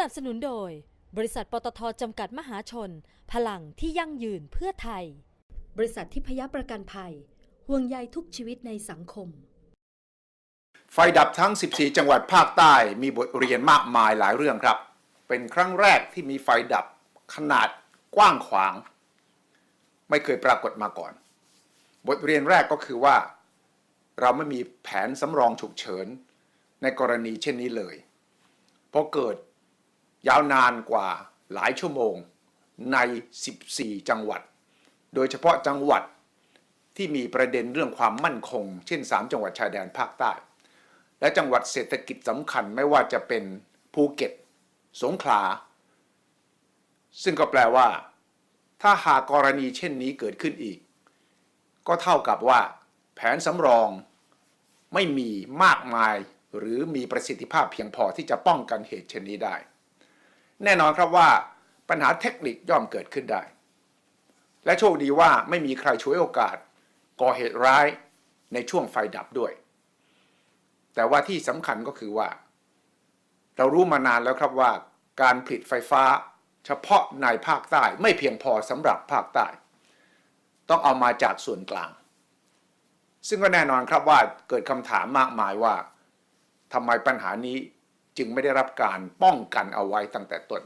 นับสนุนโดย บริษัทปตทจำกัดมหาชน พลังที่ยั่งยืนเพื่อไทย บริษัททิพยประกันภัย ห่วงใยทุกชีวิตในสังคม ไฟดับทั้ง 14 จังหวัดภาคใต้มีบทเรียนมากมายหลายเรื่องครับ เป็นครั้งแรกที่มีไฟดับขนาดกว้างขวาง ไม่เคยปรากฏมาก่อน บทเรียนแรกก็คือว่า เราไม่มีแผนสำรองฉุกเฉินในกรณีเช่นนี้เลยเพราะเกิด ยาวนานกว่าหลายชั่วโมงใน 14 จังหวัด โดยเฉพาะจังหวัดที่มีประเด็นเรื่องความมั่นคง เช่น 3 จังหวัดชายแดนภาคใต้ และจังหวัดเศรษฐกิจสำคัญไม่ว่าจะเป็นภูเก็ต สงขลา ซึ่งก็แปลว่า ถ้าหากกรณีเช่นนี้เกิดขึ้นอีก ก็เท่ากับว่า แผนสำรองไม่มีมากมายหรือมีประสิทธิภาพเพียงพอที่จะป้องกันเหตุเช่นนี้ได้ แน่นอนครับว่าปัญหาเทคนิคย่อมเกิดขึ้นได้ และโชคดีว่าไม่มีใครช่วยโอกาส ก่อเหตุร้ายในช่วงไฟดับด้วย แต่ว่าที่สำคัญก็คือว่า เรารู้มานานแล้วครับว่า การผลิตไฟฟ้าเฉพาะในภาคใต้ไม่เพียงพอสำหรับภาคใต้ ต้องเอามาจากส่วนกลาง ซึ่งก็แน่นอนครับว่าเกิดคำถามมากมายว่าทำไมปัญหานี้ จึงไม่ได้รับการป้องกันเอาไว้ตั้งแต่ต้น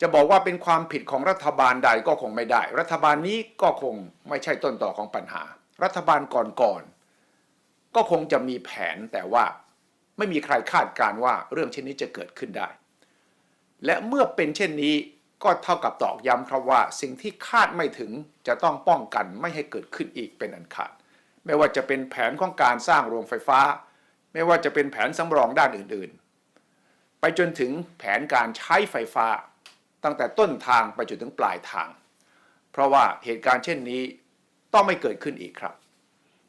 จะบอกว่าเป็นความผิดของรัฐบาลใดก็คงไม่ได้ รัฐบาลนี้ก็คงไม่ใช่ต้นต่อของปัญหา รัฐบาลก่อนๆก็คงจะมีแผนแต่ว่าไม่มีใครคาดการ์ว่าเรื่องเช่นนี้จะเกิดขึ้นได้ และเมื่อเป็นเช่นนี้ก็เท่ากับตอกย้ำครับว่าสิ่งที่คาดไม่ถึงจะต้องป้องกันไม่ให้เกิดขึ้นอีกเป็นอันขาด ไม่ว่าจะเป็นแผนของการสร้างโรงไฟฟ้า ไม่ว่าจะเป็นแผนสำรองด้านอื่นๆ ไปจนถึงแผนการใช้ไฟฟ้า ตั้งแต่ต้นทางไปจนถึงปลายทาง เพราะว่าเหตุการณ์เช่นนี้ต้องไม่เกิดขึ้นอีกครับ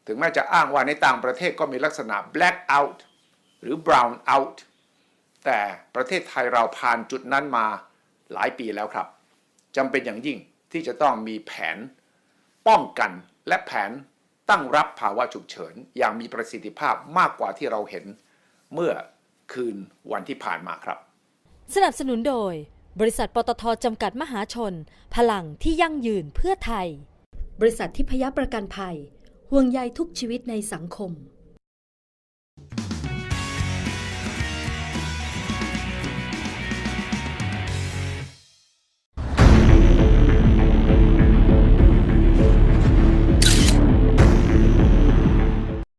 ถึงแม้จะอ้างว่าในต่างประเทศก็มีลักษณะ black out หรือ brown out แต่ประเทศไทยเราผ่านจุดนั้นมาหลายปีแล้วครับจำเป็นอย่างยิ่งที่จะต้องมีแผนป้องกันและแผน ตั้งรับภาวะฉุกเฉิน อย่างมีประสิทธิภาพมากกว่าที่เราเห็นเมื่อคืนวันที่ผ่านมาครับ สนับสนุนโดย บริษัทปตทจำกัดมหาชน พลังที่ยั่งยืนเพื่อไทย บริษัททิพยประกันภัย ห่วงใยทุกชีวิตในสังคม